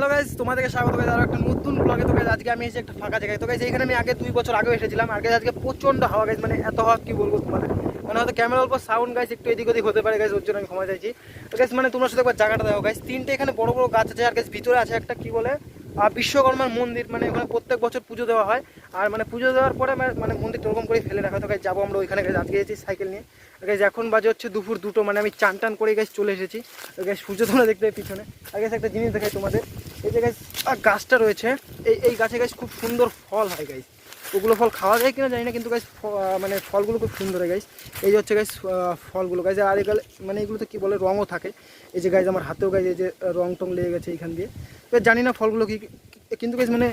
Hello guys তোমাদেরকে স্বাগত guys আরও একটা নতুন ব্লগে তো গাইজ আজকে আমি এসেছি একটা ফাঁকা জায়গায়। তো গাইজ এইখানে আমি আগে দুই বছর আগেও এসেছিলাম আগে আজকে প্রচণ্ড হাওয়া গাইজ মানে এত হাওয়া, কি বলব তোমাদের? মানে হয়তো ক্যামেরা অল্প সাউন্ড গাইজ একটু এদিক ওদিক হতে পারে গাইজ ওর জন্য আমি ক্ষমা চাইছি। তো গাইজ মানে তোমরা শুধু একবার জায়গাটা দেখো গাইজ তিনটে এখানে বড় বড় গাছ আছে, আর গাইজ ভিতরে আছে একটা কি বলে বিশ্বকর্মার মন্দির মানে ওখানে প্রত্যেক বছর পুজো দেওয়া হয়। আর মানে পুজো দেওয়ার পরে মানে- মানে মন্দির ওরকম করে ফেলে রাখা। তো গাইজ যাব আমরা ওইখানে গাইজ আজকে গেছি সাইকেল নিয়ে। গাইজ এখন বাজে হচ্ছে দুপুর দুটো মানে আমি চান টান করে গাইজ চলে এসেছি। গাইজ সূর্য তোমরা দেখতে পিছনে। আর গাইজ একটা জিনিস দেখাই তোমাদের। এই যে গাইজ গাছটা রয়েছে। এই এই গাছে গাছ খুব সুন্দর ফল হয় গাইজ ওগুলো ফল খাওয়া যায় কিনা জানি না, কিন্তু গাছ মানে ফলগুলো খুব সুন্দর হয় গাইজ এই যে হচ্ছে গাছ ফলগুলো। গাছ আর এগুলো মানে এগুলোতে কী বলে, রঙও থাকে। এই যে গাছ আমার হাতেও গাছ এই যে রং টং লেগে গেছে এইখান দিয়ে। তো জানি না ফলগুলো কি কিন্তু গাছ মানে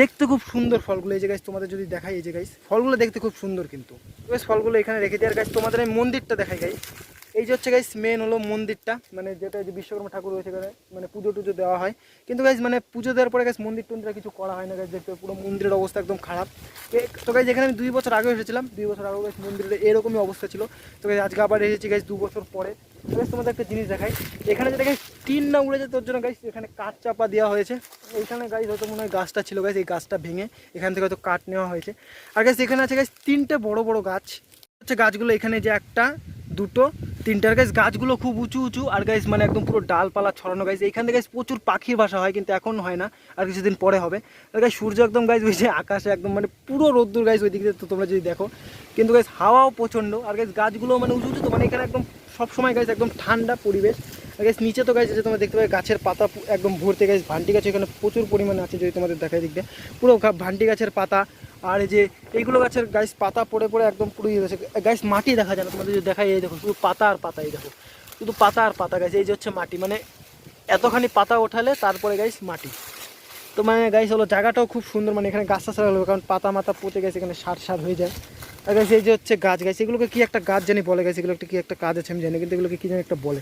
দেখতে খুব সুন্দর ফলগুলো। এই যে গাছ তোমাদের যদি দেখাই, এই যে গাছ ফলগুলো দেখতে খুব সুন্দর কিন্তু। বেশ ফলগুলো এখানে রেখে দেওয়ার গাছ তোমাদের আমি মন্দিরটা দেখাই গাইজ এই যে হচ্ছে গাইস মেন হলো মন্দিরটা। মানে যেটা যে বিশ্বকর্মা ঠাকুর রয়েছে এখানে মানে পুজো টুজো দেওয়া হয়। কিন্তু গাইজ মানে পুজো দেওয়ার পরে গাইজ মন্দির টন্দিরা কিছু করা হয় না গাইজ দেখতে পুরো মন্দিরের অবস্থা একদম খারাপ। তো গাইজ এখানে আমি দুই বছর আগে এসেছিলাম, দুই বছর আগে গাইজ মন্দিরের এরকমই অবস্থা ছিল। তো গাইজ আজকে আবার এসেছি গাইজ দু বছর পরে। তো গাইজ তোমাদের একটা জিনিস দেখাই। এখানে যেটা গাইজ টিন না উড়ে যায় তোর জন্য গাইজ এখানে কাঠ চাপা দেওয়া হয়েছে। এইখানে গাইজ হয়তো মনে হয় গাছটা ছিল গাইজ এই গাছটা ভেঙে এখান থেকে হয়তো কাঠ নেওয়া হয়েছে। আর গাইজ এখানে আছে গাইজ তিনটে বড় বড় গাছ। হচ্ছে গাছগুলো এখানে যে একটা, দুটো তিনটার গাছ গাছগুলো খুব উঁচু উঁচু, আর গাছ মানে একদম পুরো ডালপালা ছড়ানো গাছ এইখান থেকে প্রচুর পাখির বাসা হয়, কিন্তু এখন হয় না, আর কিছুদিন পরে হবে। আর গাছ সূর্য একদম গাছ ওই যে আকাশে একদম মানে পুরো রোদ্দুর গাছ ওই দিক দিয়ে তোমরা যদি দেখো। কিন্তু গাছ হাওয়াও প্রচণ্ড, আর গাছ গাছগুলো মানে উঁচু উঁচু তো মানে এখানে একদম সবসময় গাছ একদম ঠান্ডা পরিবেশ। আর গাছ নিচে তো গাছ যে তোমরা দেখতে পাবে, গাছের পাতা একদম ভর্তি গাছ ভান্টি গাছ, এখানে প্রচুর পরিমাণে আছে, যদি তোমাদের দিক দিয়ে। পুরো ভান্টি গাছের পাতা আর এই যে এইগুলো গাছের গাছ পাতা পড়ে পড়ে একদম পুরো গেছে। গাছ মাটি দেখা যায় না। তোমাদের যদি দেখাই, এই দেখো শুধু পাতা আর পাতা, এই দেখো শুধু পাতা আর পাতা গাছ এই যে হচ্ছে মাটি। মানে এতখানি পাতা ওঠালে তারপরে গাছ মাটি। তো মানে গাইস হলো জায়গাটাও খুব সুন্দর। মানে এখানে গাছ টাছ লাগল কারণ পাতা মাতা পুঁতে গেছে, এখানে সার সার হয়ে যায়। আর গাছ এই যে হচ্ছে গাছ গাছ, এগুলোকে কি একটা গাছ জানি বলে গেছে, এগুলো একটা কি একটা কাজ আছে আমি জানি, কিন্তু এগুলোকে কি জানি একটা বলে।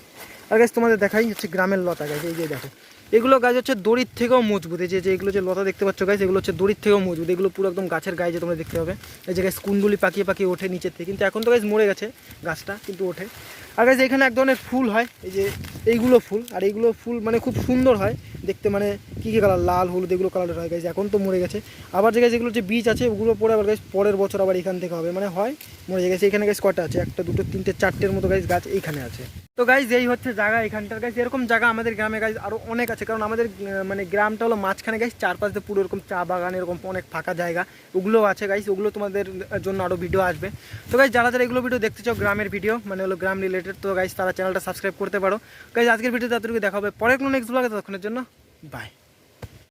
আর গাছ, তোমাদের দেখাই হচ্ছে গ্রামের লতা গাছ, এই যে দেখো। এগুলো গাছ হচ্ছে দড়ির থেকেও মজবুত, এই যে এগুলো যে লতা দেখতে পাচ্ছ গাছ, এগুলো হচ্ছে দড়ির থেকেও মজবুত, এগুলো পুরো একদম গাছের গায়ে যে তোমরা দেখতে হবে এই যে গাছ কুন্দুলি পাকিয়ে পাকিয়ে ওঠে নিচের থেকে, কিন্তু এখন তো গাছ মরে গেছে, গাছটা কিন্তু ওঠে। আর গাছ, এখানে এক ধরনের ফুল হয়, এই যে এইগুলো ফুল, আর এইগুলো ফুল মানে খুব সুন্দর হয় দেখতে মানে কী কী কালার লাল, হলুদ, এগুলো কালারের হয় গাছ এখন তো মরে গেছে। আবার যে গাছ এগুলো যে বীজ আছে, ওগুলো পরে আবার গাছ পরের বছর আবার এখান থেকে হবে। মানে হয়, মরে গেছে। এখানে গাছ কটা আছে? একটা, দুটো, তিনটে, চারটের মতো গাছ গাছ এইখানে আছে। তো গাইজ এই হচ্ছে জায়গা এখানটার গাছ এরকম জায়গা আমাদের গ্রামে গাছ আরও অনেক আছে। কারণ আমাদের মানে গ্রামটা হলো মাঝখানে গাছ চারপাশ দিয়ে পুরো এরকম চা বাগান, এরকম অনেক ফাঁকা জায়গা। ওগুলো আছে গাইজ ওগুলো তোমাদের জন্য আরও ভিডিও আসবে। তো গাইজ যারা যারা এগুলো ভিডিও দেখতে চাও, গ্রামের ভিডিও মানে হলো গ্রাম রিলেটেড তো গাইজ তারা চ্যানেলটা সাবস্ক্রাইব করতে পারো। গাইজ আজকের ভিডিও তাদেরকে দেখা হবে পরে কোনো নেক্সট ব্লগে ততক্ষণের জন্য বাই